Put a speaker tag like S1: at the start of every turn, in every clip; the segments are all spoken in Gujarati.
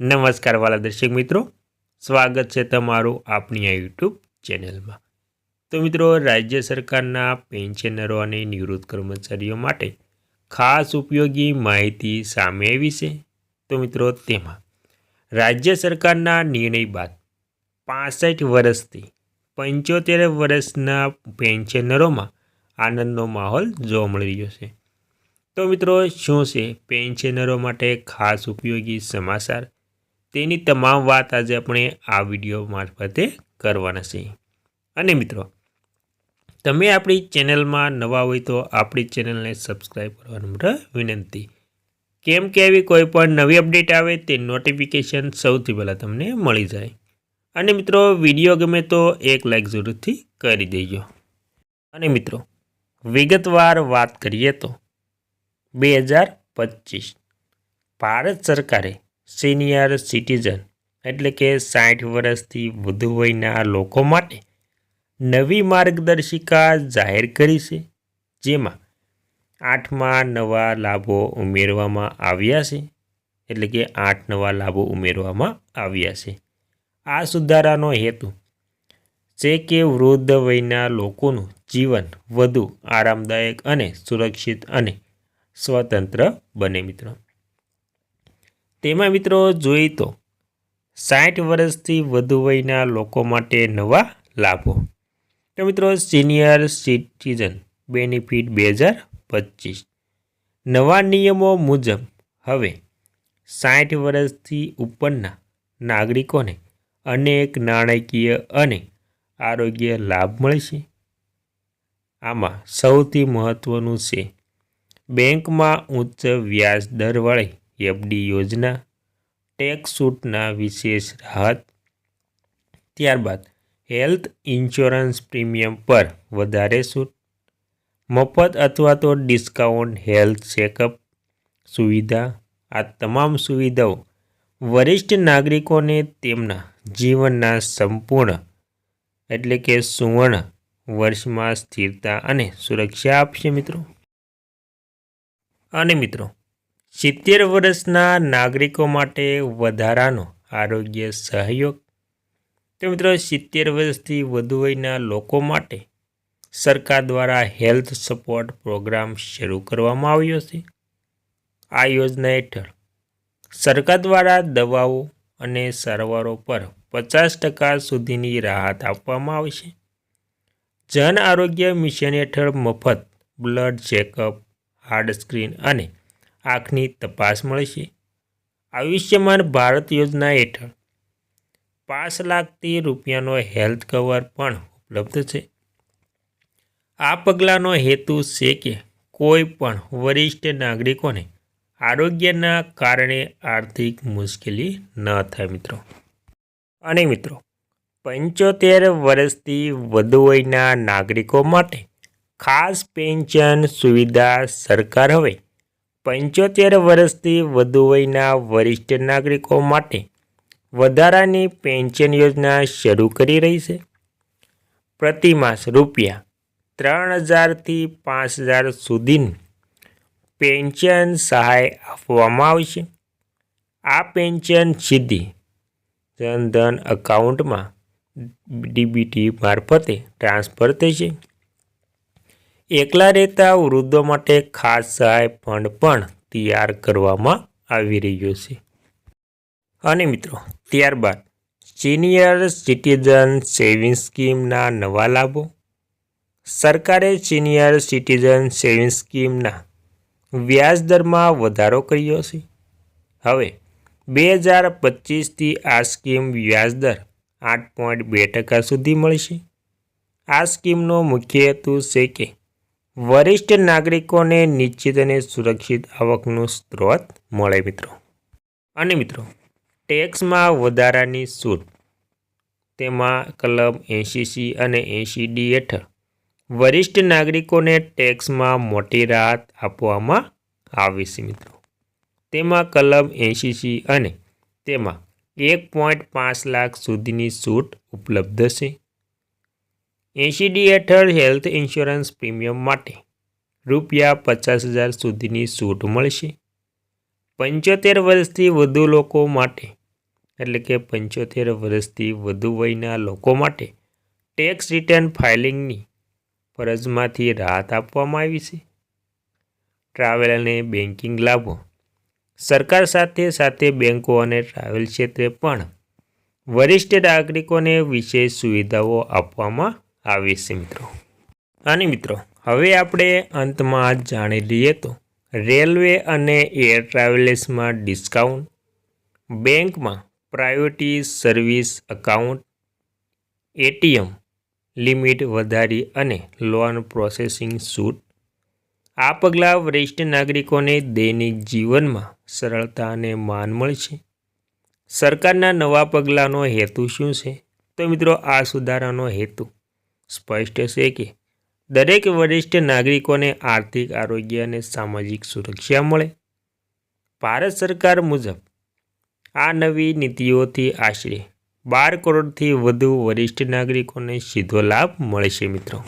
S1: નમસ્કાર વાલા દર્શક મિત્રો. સ્વાગત છે તમારું આપણી આ યુટ્યુબ ચેનલમાં. તો મિત્રો, રાજ્ય સરકારના પેન્શનરો અને નિવૃત્ત કર્મચારીઓ માટે ખાસ ઉપયોગી માહિતી સામે આવી છે. તો મિત્રો, તેમાં રાજ્ય સરકારના નિર્ણય બાદ પાસઠ વર્ષથી પંચોતેર વર્ષના પેન્શનરોમાં આનંદનો માહોલ જોવા મળી રહ્યો છે. તો મિત્રો, શું છે? પેન્શનરો માટે ખાસ ઉપયોગી સમાચાર? તેની તમામ વાત આજે આપણે આ વીડિયો મારફતે કરવાના છે અને મિત્રો, તમે આપણી ચેનલમાં નવા હોય તો આપણી ચેનલને સબસ્ક્રાઈબ કરવાનું વિનંતી. કેમ કે એવી કોઈ પણ નવી અપડેટ આવે તે નોટિફિકેશન સૌથી પહેલાં તમને મળી જાય. અને મિત્રો, વીડિયો ગમે તો એક લાઈક જરૂરથી કરી દેજો. અને મિત્રો, વિગતવાર વાત કરીએ તો, બે હજાર પચીસ, ભારત સરકારે સિનિયર સિટીઝન એટલે કે સાઠ વર્ષથી વધુ વયના લોકો માટે નવી માર્ગદર્શિકા જાહેર કરી છે, જેમાં આઠમાં નવા લાભો ઉમેરવામાં આવ્યા છે, એટલે કે આઠ નવા લાભો ઉમેરવામાં આવ્યા છે. આ સુધારાનો હેતુ છે કે વૃદ્ધ વયના લોકોનું જીવન વધુ આરામદાયક અને સુરક્ષિત અને સ્વતંત્ર બને, મિત્રો. તેમાં મિત્રો જોઈએ તો સાઠ વર્ષથી વધુ વયના લોકો માટે નવા લાભો. તો મિત્રો સિનિયર સિટીઝન બેનિફિટ બે હજાર પચીસ. નવા નિયમો મુજબ હવે સાઠ વર્ષથી ઉપરના નાગરિકોને અનેક નાણાકીય અને આરોગ્ય લાભ મળશે. આમાં સૌથી મહત્ત્વનું છે બેંકમાં ઉચ્ચ વ્યાજ દરવાળી એફડી યોજના ટેક્સ છૂટના વિશેષ રાહત. ત્યારબાદ હેલ્થ ઇન્સ્યોરન્સ પ્રીમિયમ પર વધારે છૂટ મફત અથવા તો ડિસ્કાઉન્ટ હેલ્થ ચેકઅપ સુવિધા. આ તમામ સુવિધાઓ વરિષ્ઠ નાગરિકોને તેમના જીવનના સંપૂર્ણ એટલે કે સુવર્ણ વર્ષમાં સ્થિરતા અને સુરક્ષા આપશે મિત્રો. અને મિત્રો સિત્તેર વર્ષના નાગરિકો માટે વધારાનો આરોગ્ય સહયોગ. તો મિત્રો, સિત્તેર વર્ષથી વધુ વયના લોકો માટે સરકાર દ્વારા હેલ્થ સપોર્ટ પ્રોગ્રામ શરૂ કરવામાં આવ્યો છે. આ યોજના હેઠળ સરકાર દ્વારા દવાઓ અને સારવારો પર પચાસ ટકા સુધીની રાહત આપવામાં આવશે જન આરોગ્ય મિશન હેઠળ મફત બ્લડ ચેકઅપ હાર્ડ સ્ક્રીન અને આંખની તપાસ મળશે. આયુષ્યમાન ભારત યોજના હેઠળ પાંચ લાખથી રૂપિયાનો હેલ્થ કવર પણ ઉપલબ્ધ છે. આ પગલાંનો હેતુ છે કે કોઈ પણ વરિષ્ઠ નાગરિકોને આરોગ્યના કારણે આર્થિક મુશ્કેલી ન થાય મિત્રો. અને મિત્રો, પંચોતેર વર્ષથી વધુ વયના નાગરિકો માટે ખાસ પેન્શન સુવિધા સરકાર હવે પંચોતેર વર્ષથી વધુ વયના વરિષ્ઠ નાગરિકો માટે વધારાની પેન્શન યોજના શરૂ કરી રહી છે. પ્રતિમાસ રૂપિયા ત્રણ હજારથી પાંચ હજાર સુધીની પેન્શન સહાય આપવામાં આવશે આ પેન્શન સીધી જનધન એકાઉન્ટમાં ડીબીટી મારફતે ટ્રાન્સફર થશે. એકલા રહેતા વૃદ્ધો માટે ખાસ સહાય ફંડ પણ તૈયાર કરવામાં આવી રહ્યો છે. અને મિત્રો, ત્યારબાદ સિનિયર સિટીઝન સેવિંગ સ્કીમના નવા લાભો. સરકારે સિનિયર સિટીઝન સેવિંગ સ્કીમના વ્યાજ દરમાં વધારો કર્યો છે. હવે, બે હજાર પચીસથી આ સ્કીમ વ્યાજદર આઠ પોઈન્ટ બે ટકા સુધી મળશે. આ સ્કીમનો મુખ્ય હેતુ છે કે વરિષ્ઠ નાગરિકોને નિશ્ચિત અને સુરક્ષિત આવકનો સ્ત્રોત મળે મિત્રો. અને મિત્રો, ટેક્સમાં વધારાની છૂટ તેમાં કલમ એંશીસી અને એંશી ડી હેઠળ વરિષ્ઠ નાગરિકોને ટેક્સમાં મોટી રાહત આપવામાં આવે છે મિત્રો. તેમાં કલમ એંશીસી અને તેમાં એક પોઈન્ટ પાંચ લાખ સુધીની છૂટ ઉપલબ્ધ છે. એંશી હેઠળ હેલ્થ ઇન્સ્યોરન્સ પ્રીમિયમ માટે રૂપિયા પચાસ હજાર સુધીની છૂટ મળશે. પંચોતેર વર્ષથી વધુ લોકો માટે, એટલે કે પંચોતેર વર્ષથી વધુ વયના લોકો માટે ટેક્સ રિટર્ન ફાઇલિંગની ફરજમાંથી રાહત આપવામાં આવી છે. ટ્રાવેલ અને બેન્કિંગ લાભો. સરકાર સાથે સાથે બેન્કો અને ટ્રાવેલ ક્ષેત્રે પણ વરિષ્ઠ નાગરિકોને વિશેષ સુવિધાઓ આપવામાં આવી છે મિત્રો. અને મિત્રો, હવે આપણે અંતમાં જાણી લઈએ તો, રેલવે અને એર ટ્રાવેલ્સમાં ડિસ્કાઉન્ટ બેંકમાં priority service account ATM limit વધારી અને લોન પ્રોસેસિંગ છૂટ આ પગલાં વરિષ્ઠ નાગરિકોને દૈનિક જીવનમાં સરળતા અને માન મળશે. સરકારના નવા પગલાંનો હેતુ શું છે? તો મિત્રો, આ સુધારાનો હેતુ સ્પષ્ટ છે કે દરેક વરિષ્ઠ નાગરિકોને આર્થિક, આરોગ્ય અને સામાજિક સુરક્ષા મળે. ભારત સરકાર મુજબ આ નવી નીતિઓથી આશરે બાર કરોડથી વધુ વરિષ્ઠ નાગરિકોને સીધો લાભ મળશે મિત્રો.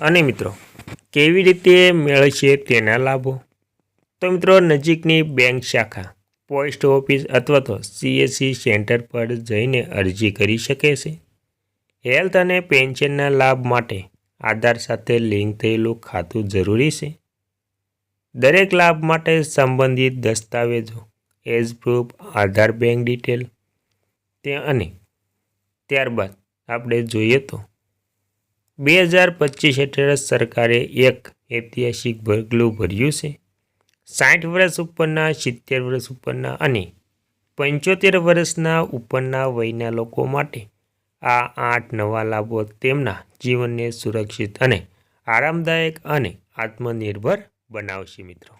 S1: અને મિત્રો, કેવી રીતે મેળવશે તેના લાભો? તો મિત્રો, નજીકની બેંક શાખા, પોસ્ટ ઓફિસ અથવા તો સીએસસી સેન્ટર પર જઈને અરજી કરી શકે છે. હેલ્થ અને પેન્શનના લાભ માટે આધાર સાથે લિંક થયેલું ખાતું જરૂરી છે. દરેક લાભ માટે સંબંધિત દસ્તાવેજો, age proof, Aadhaar bank detail, તે અને ત્યારબાદ આપણે જોઈએ તો બે હજાર પચીસ હેઠળ સરકારે એક ઐતિહાસિક પગલું ભર્યું છે. સાઠ વર્ષ ઉપરના, સિત્તેર વર્ષ ઉપરના અને પંચોતેર વર્ષના ઉપરના વયના લોકો માટે આ આઠ નવા લાભો તેમના જીવનને સુરક્ષિત અને આરામદાયક અને આત્મનિર્ભર બનાવશે મિત્રો.